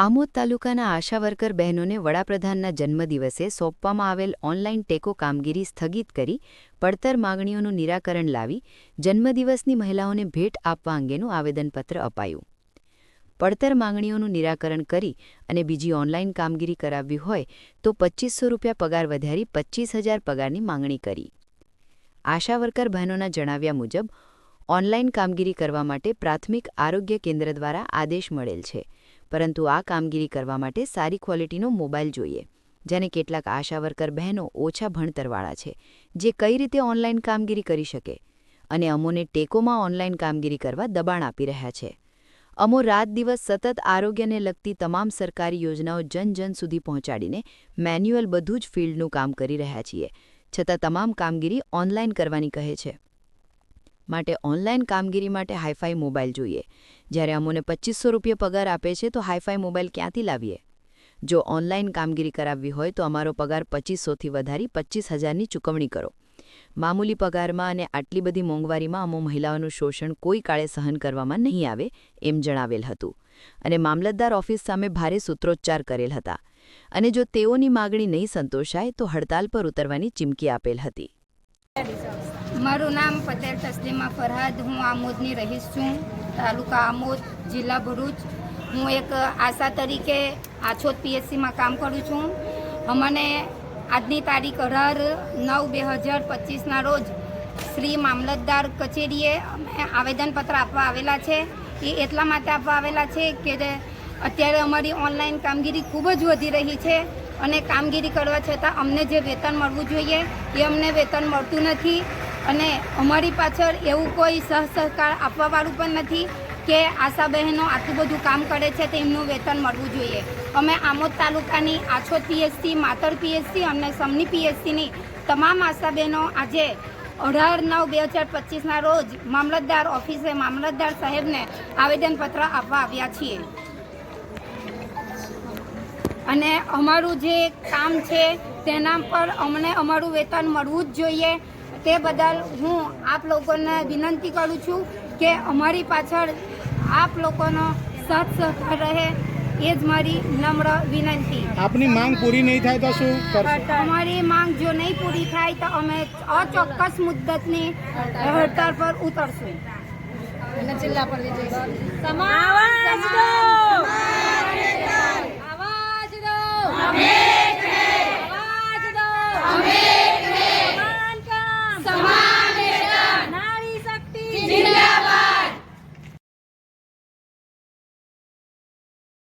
આમોદ તાલુકાના આશા વર્કર બહેનોને વડાપ્રધાનના જન્મદિવસે સોંપવામાં આવેલ ઓનલાઈન ટેકો કામગીરી સ્થગિત કરી પડતર માંગણીઓનું નિરાકરણ લાવી જન્મદિવસની મહિલાઓને ભેટ આપવા અંગેનું આવેદનપત્ર અપાયું. પડતર માંગણીઓનું નિરાકરણ કરી અને બીજી ઓનલાઈન કામગીરી કરાવવી હોય તો પચીસો રૂપિયા પગાર વધારી પચીસ હજાર પગારની માંગણી કરી. આશા વર્કર બહેનોના જણાવ્યા મુજબ, ઓનલાઈન કામગીરી કરવા માટે પ્રાથમિક આરોગ્ય કેન્દ્ર દ્વારા આદેશ મળેલ છે. પરંતુ આ કામગીરી કરવા માટે સારી ક્વોલિટીનો મોબાઈલ જોઈએ, જેને કેટલાક આશા વર્કર બહેનો ઓછા ભણતરવાળા છે, જે કઈ રીતે ઓનલાઈન કામગીરી કરી શકે. અને અમોને ટેકોમાં ઓનલાઈન કામગીરી કરવા દબાણ આપી રહ્યા છે. અમો રાત દિવસ સતત આરોગ્યને લગતી તમામ સરકારી યોજનાઓ જન જન સુધી પહોંચાડીને મેન્યુઅલ બધું જ ફિલ્ડનું કામ કરી રહ્યા છીએ, છતાં તમામ કામગીરી ઓનલાઈન કરવાની કહે છે. માટે ઓનલાઈન કામગીરી માટે હાઈફાઈ મોબાઈલ જોઈએ. જ્યારે અમોને પચીસો રૂપિયા પગાર આપે છે, તો હાઈફાઈ મોબાઈલ ક્યાંથી લાવીએ? જો ઓનલાઈન કામગીરી કરાવવી હોય, તો અમારો પગાર પચીસોથી વધારી પચીસ હજારની ચૂકવણી કરો. મામૂલી પગારમાં અને આટલી બધી મોંઘવારીમાં અમો મહિલાઓનું શોષણ કોઈ કાળે સહન કરવામાં નહીં આવે, એમ જણાવેલ હતું. અને મામલતદાર ઓફિસ સામે ભારે સૂત્રોચ્ચાર કરેલ હતા. અને જો તેઓની માગણી નહીં સંતોષાય, તો હડતાલ પર ઉતરવાની ચીમકી આપેલ હતી. મારું નામ પટેલ તસ્લીમા ફરહાદ. હું આમોદની રહીશ છું. તાલુકા આમોદ, જિલ્લા ભરૂચ. હું એક આશા તરીકે આછોદ પીએચસીમાં કામ કરું છું. અમને આજની તારીખ અઢાર નવ બે હજાર પચીસના રોજ શ્રી મામલતદાર કચેરીએ અમે આવેદનપત્ર આપવા આવેલા છે. એ એટલા માટે આપવા આવેલા છે કે અત્યારે અમારી ઓનલાઈન કામગીરી ખૂબ જ વધી રહી છે અને કામગીરી કરવા છતાં અમને જે વેતન મળવું જોઈએ એ અમને વેતન મળતું નથી. અને અમારી પાછળ એવું કોઈ સહ સહકાર આપવાવાળું પણ નથી કે આશા બહેનો આટલું બધું કામ કરે છે તેમનું વેતન મળવું જોઈએ. અમે આમોદ તાલુકાની આછોદ પીએચસી માતર પીએચસી અને સમની પીએચસીની તમામ આશા બહેનો આજે અઢાર નવ બે હજાર પચીસના રોજ મામલતદાર ઓફિસે મામલતદાર સાહેબને આવેદનપત્ર આપવા આવ્યા છીએ. અને અમારું જે કામ છે તેના પર અમને અમારું વેતન મળવું જ જોઈએ. તે બદલ હું આપ લોકોને વિનંતી કરું છું કે અમારી પાછળ આપ લોકોનો સાથ સહકાર રહે એ જ મારી નમ્ર વિનંતી. આપની માંગ પૂરી નહીં થાય તો શું અમારી માંગ જો નહીં પૂરી થાય તો અમે અચોક્કસ મુદ્દતની હડતાળ પર ઉતરશું. જિલ્લા પર લઈ જઈશું સમાજ